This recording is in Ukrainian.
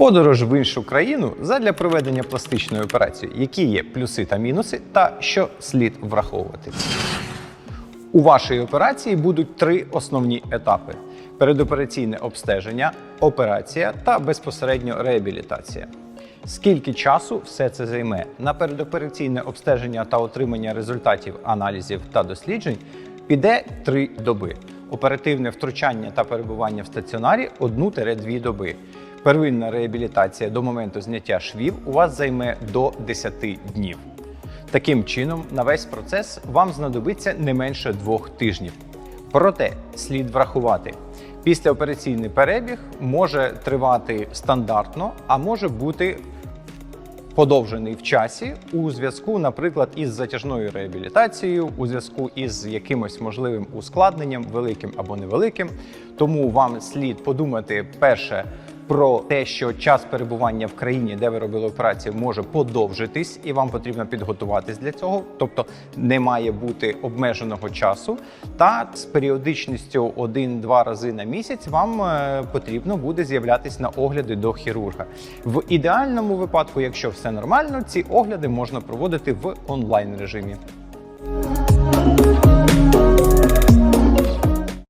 Подорож в іншу країну задля проведення пластичної операції, які є плюси та мінуси, та що слід враховувати. У вашій операції будуть три основні етапи: передопераційне обстеження, операція та безпосередньо реабілітація. Скільки часу все це займе на передопераційне обстеження та отримання результатів аналізів та досліджень піде три доби. Оперативне втручання та перебування в стаціонарі 1-2 доби. Первинна реабілітація до моменту зняття швів у вас займе до 10 днів. Таким чином, на весь процес вам знадобиться не менше двох тижнів. Проте слід врахувати, післяопераційний перебіг може тривати стандартно, а може бути подовжений в часі у зв'язку, наприклад, із затяжною реабілітацією, у зв'язку із якимось можливим ускладненням, великим або невеликим. Тому вам слід подумати перше. Про те, що час перебування в країні, де ви робили операцію, може подовжитись, і вам потрібно підготуватись для цього, тобто не має бути обмеженого часу. Та з періодичністю один-два рази на місяць вам е, потрібно буде з'являтись на огляди до хірурга. В ідеальному випадку, якщо все нормально, ці огляди можна проводити в онлайн режимі.